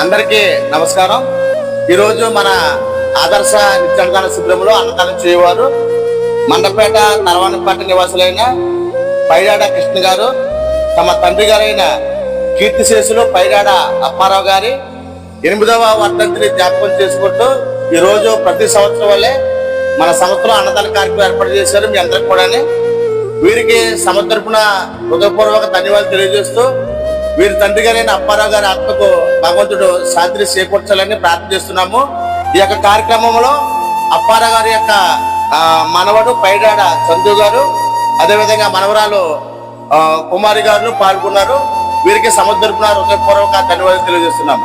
అందరికీ నమస్కారం. ఈరోజు మన ఆదర్శ నిత్యాన్నదాన శిబిరంలో అన్నదానం చేయవారు. మండపేట నరవనపేట నివాసులైన పైడాడ కృష్ణ గారు తమ తండ్రి గారైన కీర్తిశేషులు పైడాడ అప్పారావు గారి ఎనిమిదవ వర్ధంతిని జ్ఞాపకం చేసుకుంటూ ఈరోజు ప్రతి సంవత్సరం వల్లే మన సంవత్సరం అన్నదాన కార్యక్రమం ఏర్పాటు చేశారు మీ అందరికి కూడా వీరికి సమ హృదయపూర్వక ధన్యవాదాలు తెలియజేస్తూ వీరి తండ్రి గారైన అప్పారావు గారి ఆత్మకు భగవంతుడు శాంతిని చేకూర్చాలని ప్రార్థన చేస్తున్నాము. ఈ యొక్క కార్యక్రమంలో అప్పారావు గారి యొక్క మనవడు పైడాడ చందు గారు అదేవిధంగా మనవరాలు కుమారి గారు పాల్గొన్నారు. వీరికి సముద్రపున హృదయపూర్వక ధన్యవాదాలు తెలియజేస్తున్నాము.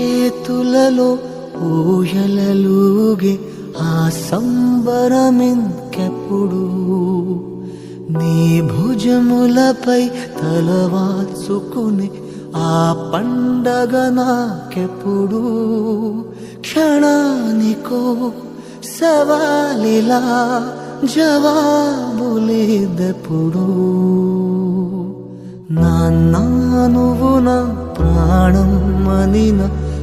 చేతులలో ఊయలలుగే ఆ సంబరమింకెప్పుడు? నీ భుజములపై తలవాల్చుకుని ఆ పండగ నాకెప్పుడు? క్షణానికో సవాలిలా జవాబులేదెప్పుడు? నాన్న నువ్వు నా ప్రాణం మనిన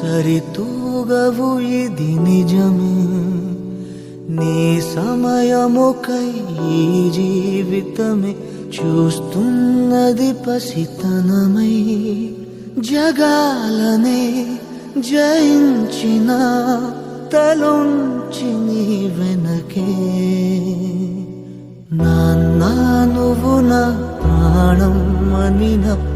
సరితూగవు ఇది నిజమే. నీ సమయముకై ఈ జీవితమే చూస్తున్నది పసితనమై. జగాలనే జయించిన తలుంచి నీ వెనకే. నాన్న నువ్వు నా ప్రాణం మనిన